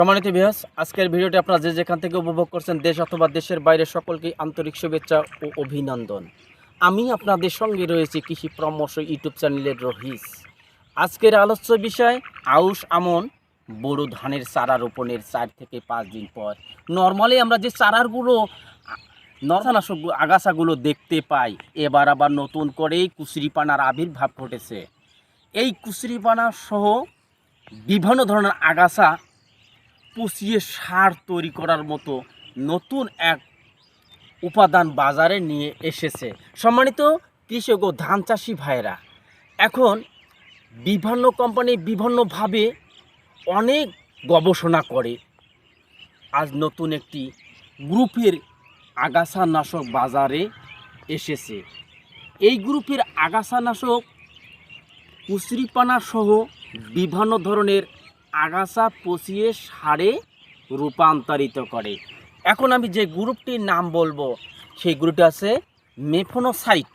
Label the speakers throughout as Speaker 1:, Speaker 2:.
Speaker 1: সম্মানিত বিহাস আজকের ভিডিওটি আপনারা যে যেখান থেকে উপভোগ করছেন দেশ অথবা দেশের বাইরে সকলকে আন্তরিক শুভেচ্ছা ও অভিনন্দন। আমি আপনাদের সঙ্গে রয়েছে কৃষি পরামর্শ ইউটিউব চ্যানেলের রহিস। আজকের আলোচ্য বিষয়, আউশ, আমন বড় ধানের চারা রোপণের চার থেকে পাঁচ দিন পর। নর্মালি আমরা যে চারারগুলো নরসানাশক আগাছাগুলো দেখতে পাই, এবার আবার নতুন করেই কুচরিপানার আবির্ভাব ঘটেছে। এই কুচরিপানা সহ বিভিন্ন ধরনের আগাছা পচিয়ে সার তৈরি করার মতো নতুন এক উপাদান বাজারে নিয়ে এসেছে। সম্মানিত কৃষক ও ধান চাষি ভাইরা এখন বিভিন্ন কোম্পানি বিভিন্নভাবে অনেক গবেষণা করে। আজ নতুন একটি গ্রুপের আগাছানাশক বাজারে এসেছে। এই গ্রুপের আগাছানাশক কুচরিপানা সহ বিভিন্ন ধরনের আগাছা পচিয়ে সারে রূপান্তরিত করে। এখন আমি যে গ্রুপটির নাম বলব, সেই গ্রুপটি আছে মেফোনোসাইট।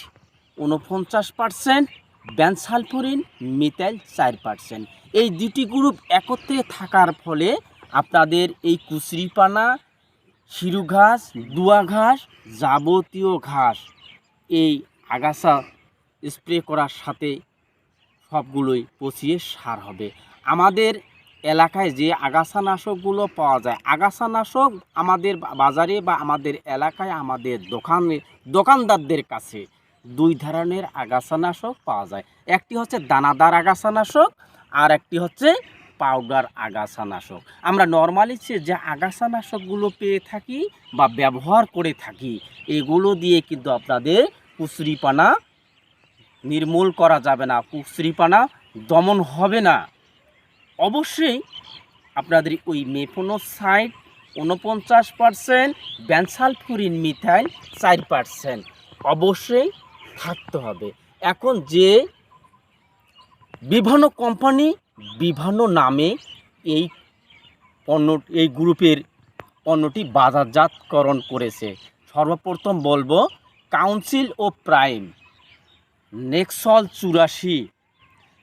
Speaker 1: উনপঞ্চাশ পারসেন্ট, ব্যানসালফোরিন, মিথাইল চার পারসেন্ট। এই দুটি গ্রুপ একত্রে থাকার ফলে আপনাদের এই কুচরিপানা শিরু ঘাস দুয়া ঘাস যাবতীয় ঘাস এই আগাছা স্প্রে করার সাথে সবগুলোই পচিয়ে সার হবে। আমাদের এলাকায় যে আগাছানাশকগুলো পাওয়া যায়, আগাছানাশক আমাদের বাজারে বা আমাদের এলাকায় আমাদের দোকানে, দোকানদারদের কাছে দুই ধরনের আগাছানাশক পাওয়া যায়। একটি হচ্ছে দানাদার আগাছানাশক আর একটি হচ্ছে পাউডার আগাছানাশক। আমরা নর্মালি যে আগাছানাশকগুলো পেয়ে থাকি বা ব্যবহার করে থাকি, এগুলো দিয়ে কিন্তু আপনাদের কুচরিপানা নির্মূল করা যাবে না, কুচরিপানা দমন হবে না। অবশ্যই আপনাদের ওই মেফোনোসাইট উনপঞ্চাশ পারসেন্ট, ব্যানসালফুরিন মিথাইল চার পারসেন্ট। অবশ্যই থাকতে হবে। এখন যে বিভিন্ন কোম্পানি বিভিন্ন নামে এই পণ্য, এই গ্রুপের পণ্যটি বাজারজাতকরণ করেছে। সর্বপ্রথম বলব, কাউন্সিল ও প্রাইম, নেক্সল চুরাশি,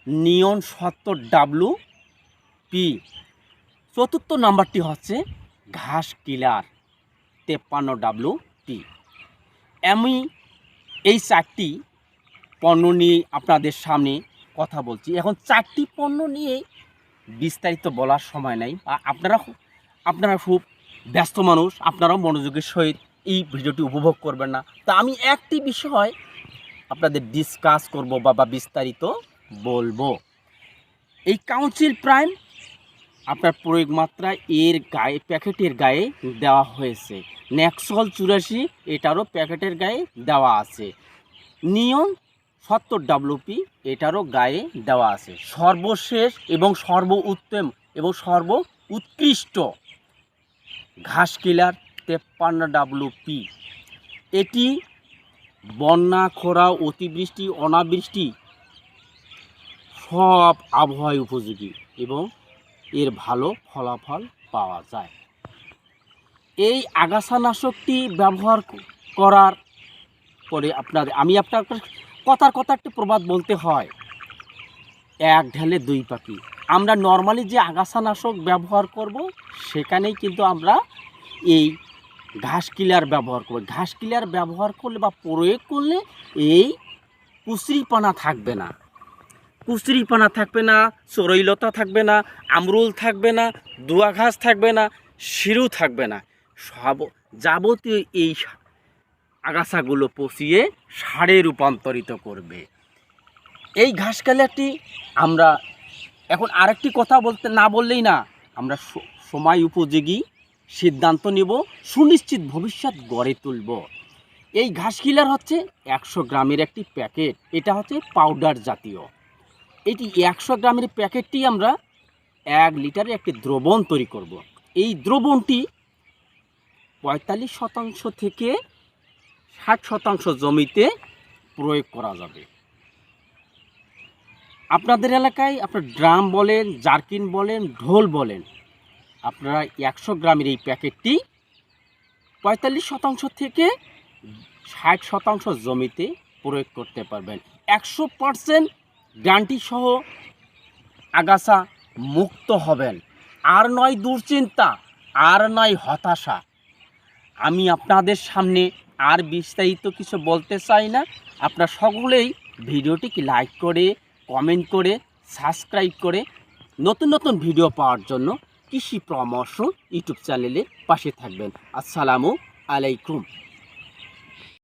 Speaker 1: নিয়ন সত্তর ডাব্লু পি। চতুর্থ নাম্বারটি হচ্ছে ঘাস কিলার তেপ্পান্ন ডাব্লু পি আমি এই চারটি পণ্য নিয়ে আপনাদের সামনে কথা বলছি। এখন চারটি পণ্য নিয়ে বিস্তারিত বলার সময় নাই আপনারা আপনারা খুব ব্যস্ত মানুষ, আপনারাও মনোযোগের সহিত এই ভিডিওটি উপভোগ করবেন না। তা আমি একটি বিষয় আপনাদের ডিসকাস করব বা বিস্তারিত বলব। এই কাউন্সিল প্রাইম আপনার প্রয়োগ মাত্রা এর গায়ে, প্যাকেটের গায়ে দেওয়া হয়েছে। নেক্সল চুরাশি এটারও প্যাকেটের গায়ে দেওয়া আছে। নিয়ন সত্তর ডাব্লুপি এটারও গায়ে দেওয়া আছে। সর্বশেষ এবং সর্ব উত্তম এবং সর্ব উৎকৃষ্ট ঘাস কিলার তেপ্পান্ন ডাব্লুপি এটি বন্যা, খরা, অতিবৃষ্টি, অনাবৃষ্টি সব আবহাওয়ায় উপযোগী এবং এর ভালো ফলাফল পাওয়া যায়। এই আগাছানাশকটি ব্যবহার করার পরে আপনার, আমি আপনার কথার কথা একটি প্রবাদ বলতে হয়। এক ঢেলে দুই পাখি। আমরা নর্মালি যে আগাছানাশক ব্যবহার করব, সেখানেই কিন্তু আমরা এই ঘাস কিলার ব্যবহার করব। ঘাস কিলার ব্যবহার করলে বা প্রয়োগ করলে এই কুচরিপানা থাকবে না। কুচরিপানা থাকবে না, চড়ইলতা থাকবে না, আমরুল থাকবে না দুয়া ঘাস থাকবে না, শিরু থাকবে না। সব যাবতীয় এই আগাছাগুলো পচিয়ে সারে রূপান্তরিত করবে। এই ঘাস কালারটি আমরা এখন আরেকটি কথা বলতে না বললেই না, আমরা সময় উপযোগী সিদ্ধান্ত নেব, সুনিশ্চিত ভবিষ্যৎ গড়ে তুলব। এই ঘাস কিলার হচ্ছে একশো গ্রামের একটি প্যাকেট, এটা হচ্ছে পাউডার জাতীয়। এটি একশো গ্রামের প্যাকেটটি আমরা এক লিটারে একটি দ্রবণ তৈরি করব। এই দ্রবণটি পঁয়তাল্লিশ শতাংশ থেকে ষাট শতাংশ জমিতে প্রয়োগ করা যাবে আপনাদের এলাকায় আপনার ড্রাম বলেন, জার্কিন বলেন, ঢোল বলেন, আপনারা একশো গ্রামের এই প্যাকেটটি পঁয়তাল্লিশ শতাংশ থেকে ষাট শতাংশ জমিতে প্রয়োগ করতে পারবেন একশো পারসেন্ট সহ আগাছা মুক্ত হবেন। আর নয় দুশ্চিন্তা, আর নয় হতাশা। আমি আপনাদের সামনে আর বিস্তারিত কিছু বলতে চাই না। আপনার সকলেই ভিডিওটিকে লাইক করে, কমেন্ট করে, সাবস্ক্রাইব করে নতুন নতুন ভিডিও পাওয়ার জন্য কৃষি পরামর্শ ইউটিউব চ্যানেলে পাশে থাকবেন। আসসালামু আলাইকুম।